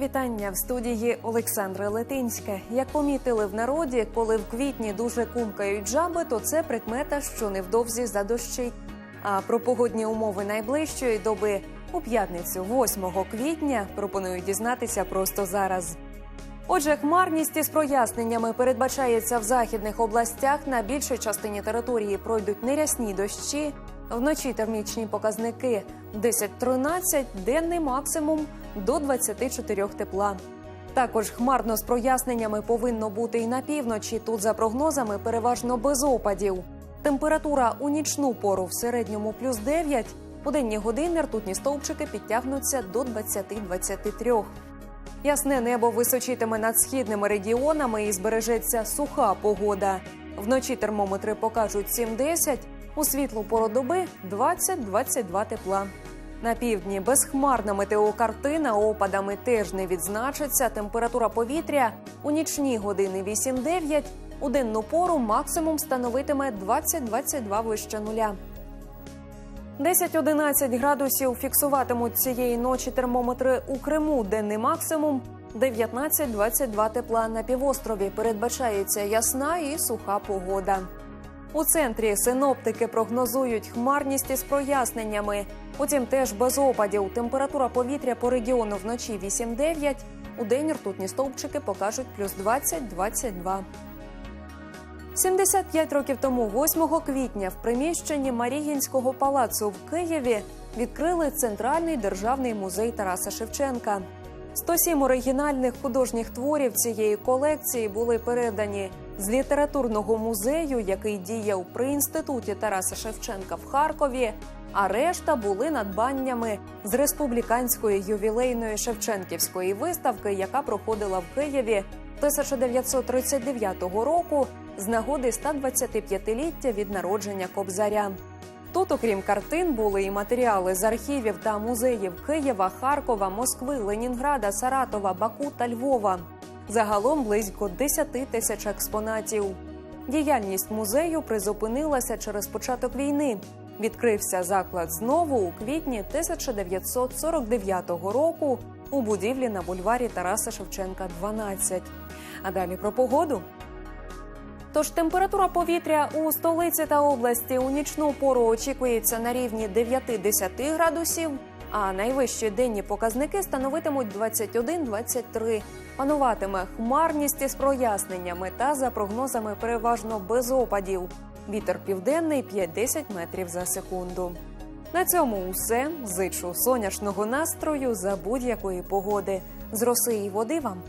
вітання в студії Олександра Летинська. Як помітили в народі, коли в квітні дуже кумкають жаби, то це прикмета, що невдовзі задощить. А про погодні умови найближчої доби у п'ятницю, 8 квітня, пропоную дізнатися просто зараз. Отже, хмарність із проясненнями передбачається в західних областях. На більшій частині території пройдуть нерясні дощі. Вночі термічні показники 10-13, денний максимум до 24 тепла. Також хмарно з проясненнями повинно бути і на півночі. Тут за прогнозами переважно без опадів. Температура у нічну пору в середньому плюс 9. У денні години ртутні стовпчики підтягнуться до 20-23. Ясне небо височитиме над східними регіонами і збережеться суха погода. Вночі термометри покажуть 7-10, у світлу пору доби 20-22 тепла. На півдні безхмарна метеокартина опадами теж не відзначиться. Температура повітря у нічні години 8-9, у денну пору максимум становитиме 20-22 вище нуля. 10-11 градусів фіксуватимуть цієї ночі термометри у Криму. Денний максимум 19-22 тепла на півострові. Передбачається ясна і суха погода. У центрі синоптики прогнозують хмарність із проясненнями. Утім, теж без опадів. Температура повітря по регіону вночі 8-9, у день ртутні стовпчики покажуть плюс 20-22. 75 років тому, 8 квітня, в приміщенні Марігінського палацу в Києві відкрили центральний державний музей Тараса Шевченка. 107 оригінальних художніх творів цієї колекції були передані з літературного музею, який діяв при інституті Тараса Шевченка в Харкові. А решта були надбаннями з республіканської ювілейної Шевченківської виставки, яка проходила в Києві 1939 року з нагоди 125-ліття від народження Кобзаря. Тут, окрім картин, були і матеріали з архівів та музеїв Києва, Харкова, Москви, Ленінграда, Саратова, Баку та Львова. Загалом близько 10 тисяч експонатів. Діяльність музею призупинилася через початок війни. Відкрився заклад знову у квітні 1949 року у будівлі на бульварі Тараса Шевченка, 12. А далі про погоду. Тож температура повітря у столиці та області у нічну пору очікується на рівні 9-10 градусів, а найвищі денні показники становитимуть 21-23. Пануватиме хмарність із проясненнями та за прогнозами переважно без опадів. Вітер південний 5-10 метрів за секунду. На цьому усе зичу сонячного настрою за будь-якої погоди. З роси і води вам.